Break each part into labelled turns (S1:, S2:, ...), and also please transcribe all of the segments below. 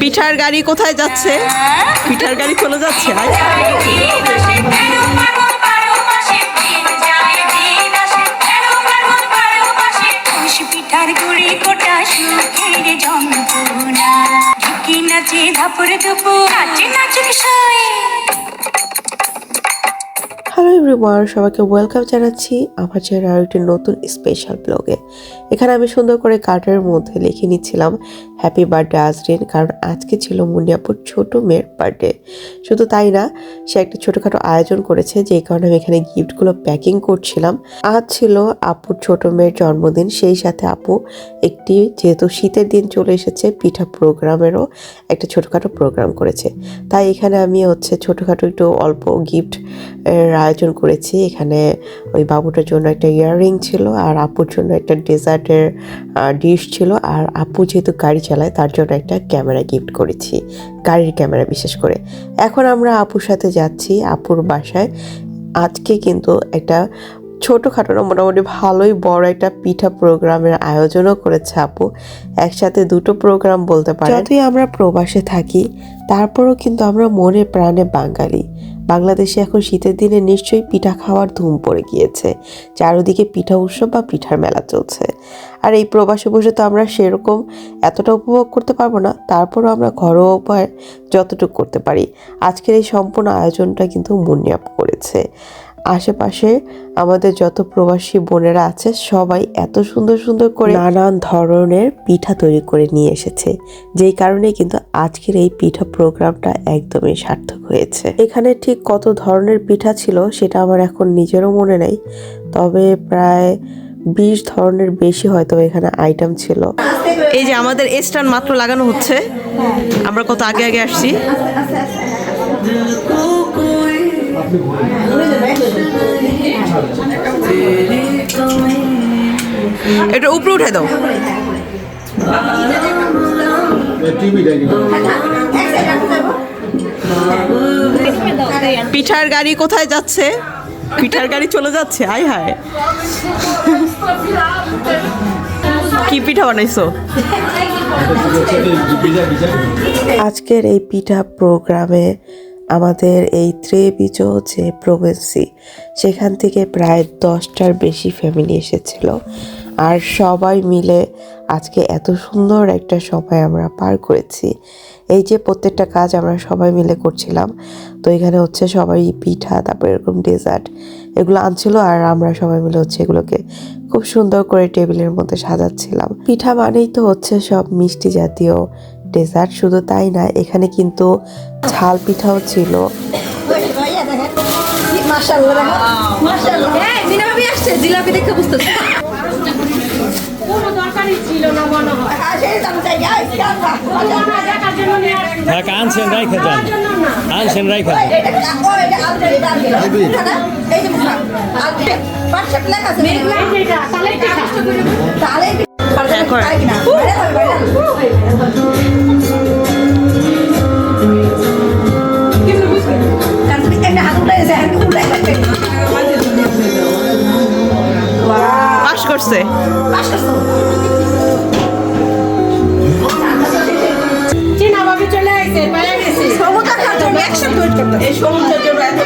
S1: পিঠার গাড়ি কোথায় যাচ্ছে? পিঠার গাড়ি চলে যাচ্ছে?
S2: ধাপুর দুপু নাচে নাচুক সয়ে
S3: হ্যালো এভরিওয়ান সবাইকে ওয়েলকাম জানাচ্ছি আমার চ্যানেল আর একটি নতুন স্পেশাল ব্লগে এখানে আমি সুন্দর করে কার্ডের মধ্যে লিখে নিচ্ছিলাম হ্যাপি বার্থডে আজরিন কারণ আজকে ছিল মুনিয়াপুর ছোট মেয়ের বার্থডে শুধু তাই না, সে একটা ছোটোখাটো আয়োজন করেছে, যেই কারণে আমি এখানে গিফটগুলো প্যাকিং করছিলাম। আজ ছিল আপুর ছোট মেয়ের জন্মদিন, সেই সাথে আপু একটি যেহেতু শীতের দিন চলে এসেছে, পিঠা প্রোগ্রামেরও একটা ছোটোখাটো প্রোগ্রাম করেছে। তাই এখানে আমি হচ্ছে ছোটোখাটো একটু অল্প গিফট এর আয়োজন করেছি। এখানে ওই বাবুটার জন্য একটা ইয়াররিং ছিল আর আপুর জন্য একটা ডেজার্টের ডিশ ছিল। আর আপু যেহেতু গাড়ি চালায়, তার জন্য একটা ক্যামেরা গিফট করেছি। গাড়ির ক্যামেরা বিশেষ করে। এখন আমরা আপুর সাথে যাচ্ছি, আপুর বাসায়। আজকে কিন্তু একটা ছোটোখাটো না মোটামুটি ভালোই বড় একটা পিঠা প্রোগ্রামের আয়োজনও করেছে আপু। একসাথে দুটো প্রোগ্রাম বলতে পারি যতই আমরা প্রবাসে থাকি, তারপরেও কিন্তু আমরা মনে প্রাণে বাঙালি। বাংলাদেশে এখন শীতের দিনে নিশ্চয়ই পিঠা খাওয়ার ধুম পড়ে গিয়েছে। চারোদিকে পিঠা উৎসব বা পিঠার মেলা চলছে। আর এই প্রবাসে বসে তো আমরা সেরকম এতটা উপভোগ করতে পারব না, তারপরও আমরা ঘরোয়া উপায় যতটুকু করতে পারি। আজকের এই সম্পূর্ণ আয়োজনটা কিন্তু মুন্নিয়াপ করেছে। আশেপাশে আমাদের যত প্রবাসী বোনেরা আছে সবাই এত সুন্দর সুন্দর করে নানান ধরনের পিঠা তৈরি করে নিয়ে এসেছে যেই কারণে কিন্তু আজকের এই পিঠা প্রোগ্রামটা একদমই সার্থক হয়েছে। এখানে ঠিক কত ধরনের পিঠা ছিল সেটা আমার এখন নিজেরও মনে নেই তবে প্রায় বিশ ধরনের বেশি হয়তো এখানে আইটেম ছিল।
S1: এই যে আমাদের স্ট্যান্ড মাত্র লাগানো হচ্ছে আমরা কত আগে আগে আসছি। এটা উপরে উঠে দাও। পিঠার গাড়ি কোথায় যাচ্ছে? পিঠার গাড়ি চলে যাচ্ছে? আয় হায়। কি পিঠা বানাইছো?
S3: আজকের এই পিঠা প্রোগ্রামে আমাদের এই ত্রেবিজ যে প্রভিন্সি সেখান থেকে প্রায় দশটার বেশি ফ্যামিলি এসেছিল। আর সবাই মিলে আজকে এত সুন্দর একটা সময় আমরা পার করেছি। এই যে প্রত্যেকটা কাজ আমরা সবাই মিলে করছিলাম। তো এখানে হচ্ছে সবাই পিঠা, তারপর এরকম ডেজার্ট এগুলো আনছিল আর আমরা সবাই মিলে হচ্ছে এগুলোকে খুব সুন্দর করে টেবিলের মধ্যে সাজাচ্ছিলাম। পিঠা মানেই তো হচ্ছে সব মিষ্টি জাতীয় ডেজার্ট শুধু তাই না এখানে কিন্তু ঝাল পিঠাও ছিল।
S4: জিলাপি দেখে বুঝতেছে।
S5: আনছেন রাইখে যান। আনছেন রাইখে যান।
S6: এটা
S1: পাশ করছে।
S6: পাশ করছে?
S1: এই সমুদ্রের জন্য এত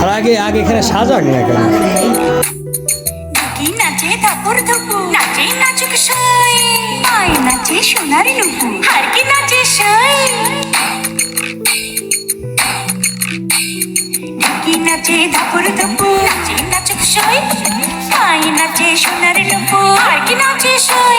S5: আর আগে আগে এখানে সাজান না কেন?
S2: কি নাচে ধাপুর ধুপু। নাচে নাচুক সই। আয় নাচে সোনার নুপু আর কি নাচে সই? কি নাচে ধাপুর ধুপু। নাচে নাচুক সই। আয় নাচে সোনার নুপু আর কি নাচে সই?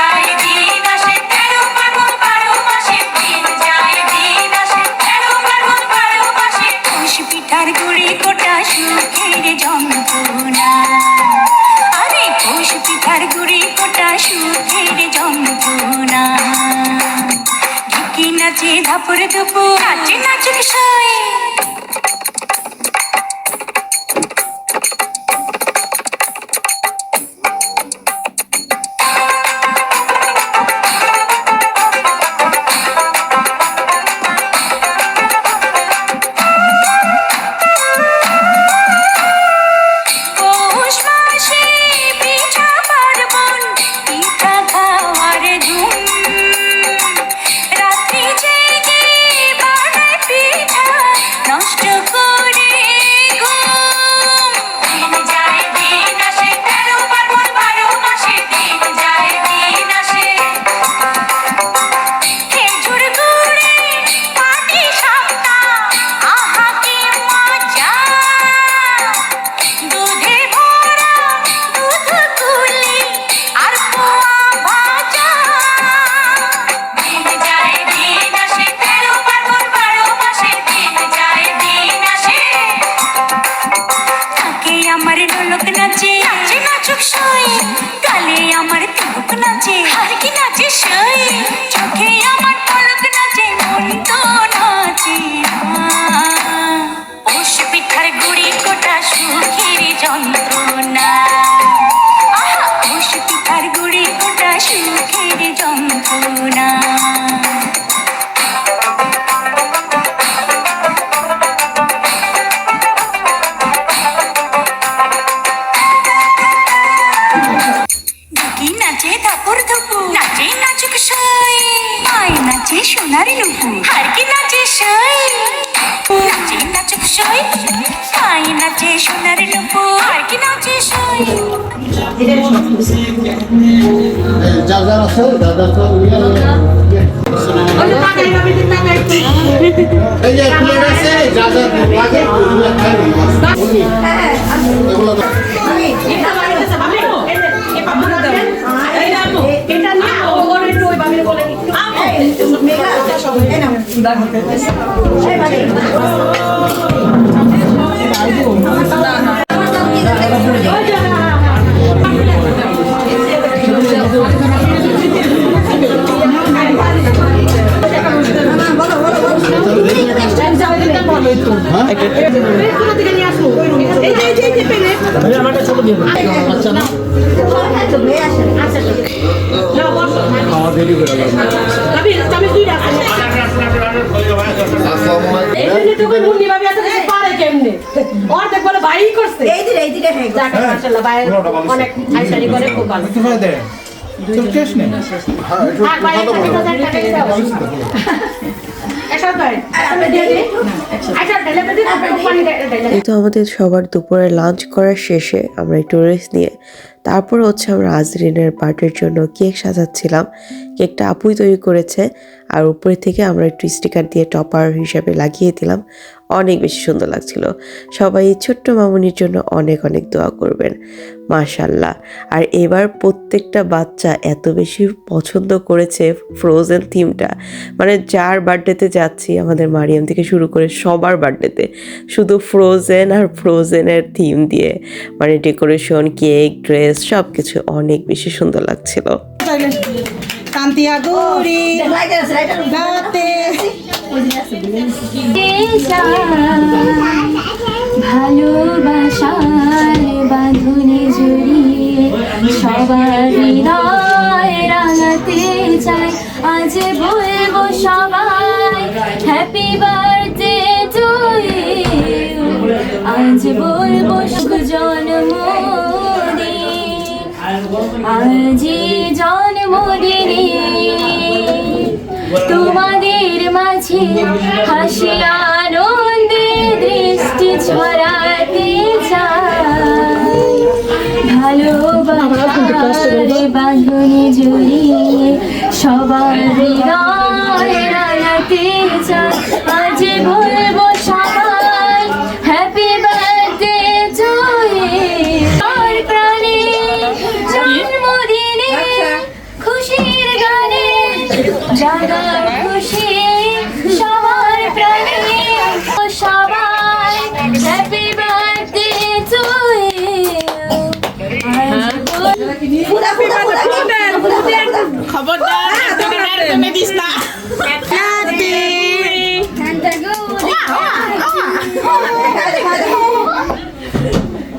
S2: ধাপুর ধুপু নাচে নাচুক সয়ে নাচে সোনার নুপু আর কি নাচে সই নাচে নাচুক সই আয় নাচে সোনার নুপু আর কি নাচে সই।
S7: যার আছে যার তো এই যে প্লেট আছে যা লাগে ওগুলো এগুলো
S6: আইসারি করে
S3: এই তো আমাদের সবার দুপুরে লাঞ্চ করার শেষে আমরা একটু রেস্ট নিয়ে তারপর হচ্ছে আমরা আজরিনের পার্টির জন্য কেক সাজাচ্ছিলাম। কেকটা আপুই তৈরি করেছে। আর উপরে থেকে আমরা একটু স্টিকার দিয়ে টপার হিসাবে লাগিয়ে দিলাম। অনেক বেশি সুন্দর লাগছিল। সবাই এই ছোট্ট মামুনির জন্য অনেক অনেক দোয়া করবেন। মাশাল্লাহ আর এবার প্রত্যেকটা বাচ্চা এত বেশি পছন্দ করেছে ফ্রোজেন থিমটা মানে যার বার্থডেতে যাচ্ছি, আমাদের মারিয়াম থেকে শুরু করে সবার বার্থডেতে শুধু ফ্রোজেন আর ফ্রোজেনের থিম দিয়ে। মানে ডেকোরেশন কেক ড্রেস সব কিছু অনেক বেশি সুন্দর লাগছিল।
S8: কান্তিয়া গৌরী গাতে
S9: ভালোবাসার বাঁধনে জড়িয়ে সবার হৃদয় রাঙাতে চাই আজ বলব সবাই হ্যাপি বার্থডে টু আজ বলব শুভ জন্মদিন আজি জন্মদিনে তোমাদের মাঝে হাসি আনন্দে দৃষ্টি ছড়াতে চাই। ভালোবাসার বাঁধনে জড়িয়ে সবার হৃদয়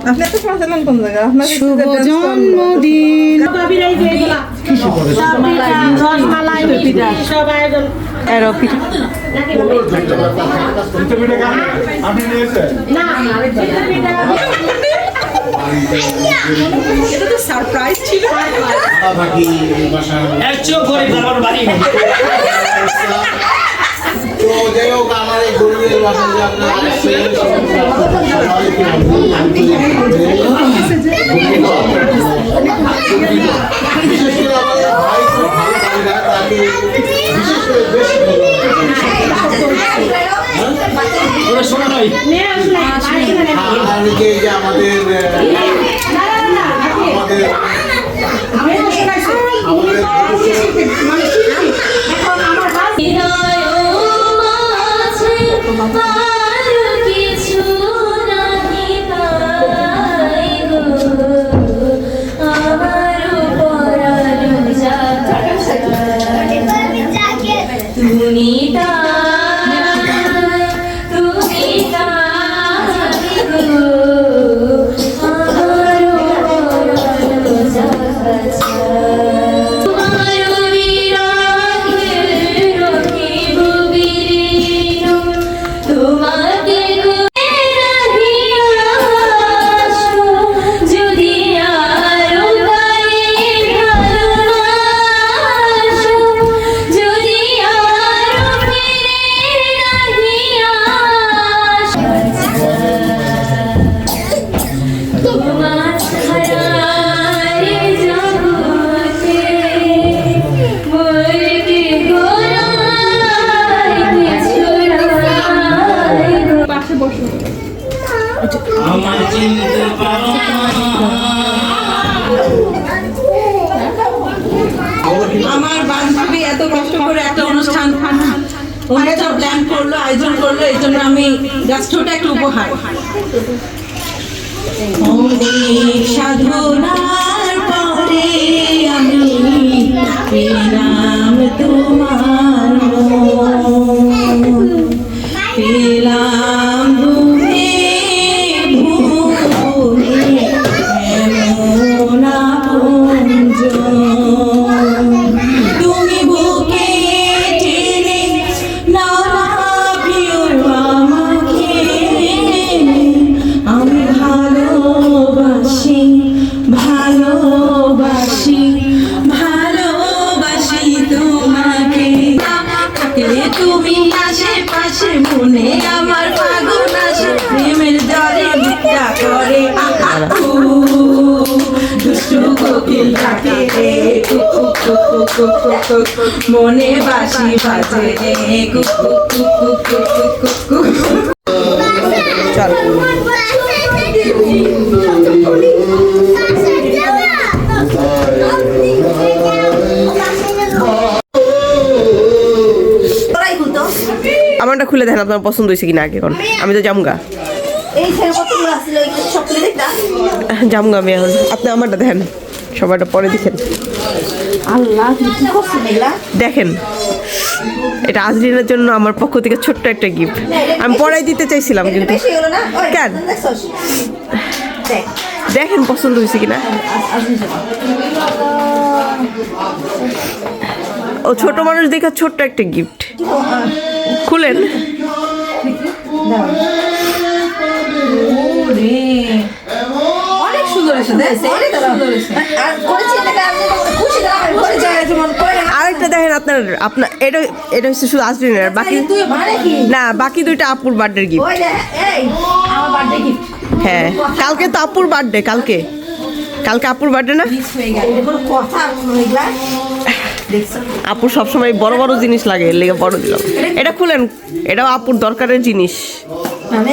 S8: আপনি শুভ জন্মদিন
S6: মিষ্টি সব আয়োজন না
S8: এটা তো সারপ্রাইজ ছিল।
S7: থাকি এই বাসায়।
S5: একচুয়াল বাড়ি
S7: তো যাই হোক আমার এই গরিবের বাসায় যে আপনারা বিশেষ করে আমাদের ভাই খুব ভালো ভাইরা তাকে বিশেষ করে বেশি
S8: এই জন্য আমি জাস্ট একটা উপহার। সাধনার পরে আমি নাম তোমার মনে বাসি বাজে। রে কুকু কুকু কুকু কুকু
S1: চল আমারটা খুলে দেন আপনার পছন্দ হয়েছে কিনা আগে কোন। আমি তো জামগা। জামগা মেয়ে এখন আপনি আমারটা দেখেন। সবারটা পরে দেখেন।
S6: আল্লাহ কি করছিস
S1: দেখেন এটা আজরিনের জন্য আমার পক্ষ থেকে ছোট্ট একটা গিফট আমি পড়াই দিতে চাইছিলাম কিন্তু। কেন? দেখেন পছন্দ হয়েছে কিনা? ও ছোট মানুষ দেখা ছোট্ট একটা গিফট খুলেন।
S8: অনেক সুন্দর অনেক সুন্দর
S6: আর করেছি।
S1: আরেকটা দেখেন আপনার আপনার এটা এটা হচ্ছে শুধু আজরিনের বাকি
S6: তুই মানে কি?
S1: না বাকি দুইটা আপুর বার্থডে গিফট হ্যাঁ কালকে তো আপুর বার্থডে কালকে। কালকে আপুর বার্থডে না? আপুর সবসময় বড় বড় জিনিস লাগে এর লেগে বড় দিলাম। এটা খুলেন এটাও আপুর দরকারের জিনিস।
S6: মানে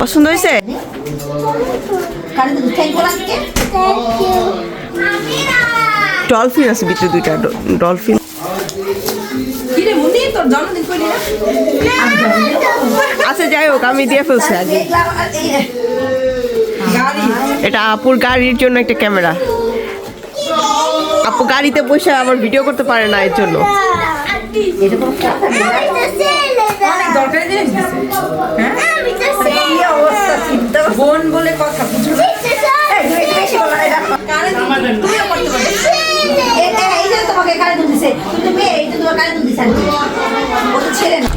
S1: পছন্দ হয়েছে? ডলফিন আছে ভিতরে দুইটা ডলফিন।
S8: কি রে মুন্নি তোর জন্মদিন কইলি না
S1: আচ্ছা যাই হোক আমি দিয়ে ফেলছি আগে। এটা আপুর গাড়ির জন্য একটা ক্যামেরা। আপু গাড়িতে বসে আবার ভিডিও করতে পারে না এর জন্য।
S6: এটা কোনো কথা না
S8: অনেক দরকারি জিনিস দিছে। হ্যাঁ
S6: কি অবস্থা চিন্তা
S8: বোন বলে কথা বুঝো
S6: এই তুমি একটু বেশি বলো না, এটা
S8: কারে তুইও করতে পারিস
S6: এটা এই যে তোমাকে কারে দুধ দিছে তুমি তো মেয়ে, এই যে তোমার দুধ দিছে ও তো ছেলে না।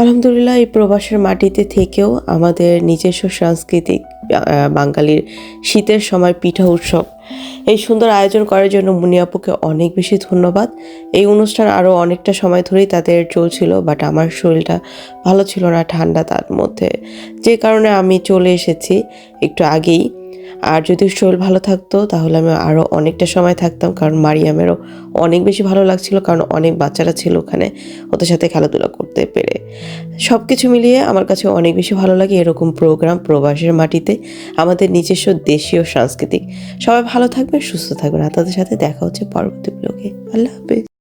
S3: আলহামদুলিল্লাহ, এই প্রবাসের মাটিতে থেকেও আমাদের নিজস্ব সাংস্কৃতিক বাঙালির শীতের সময় পিঠা উৎসব এই সুন্দর আয়োজন করার জন্য মুনিয়াপুকে অনেক বেশি ধন্যবাদ। এই অনুষ্ঠান আরও অনেকটা সময় ধরেই তাদের চলছিল বাট আমার শরীরটা ভালো ছিল না ঠান্ডা তার মধ্যে। যে কারণে আমি চলে এসেছি একটু আগেই। আর যদি শরীর ভালো থাকতো, তাহলে আমি আরও অনেকটা সময় থাকতাম, কারণ মারিয়ামেরও অনেক বেশি ভালো লাগছিল, কারণ অনেক বাচ্চারা ছিল ওখানে ওদের সাথে খেলাধুলা করতে পেরে। সব কিছু মিলিয়ে আমার কাছে অনেক বেশি ভালো লাগে এরকম প্রোগ্রাম প্রবাসের মাটিতে, আমাদের নিজস্ব দেশীয় সাংস্কৃতিক। সবাই ভালো থাকবেন, সুস্থ থাকবেন, আর তাদের সাথে দেখা হচ্ছে পরবর্তী ব্লগে আল্লাহ হাফিজ।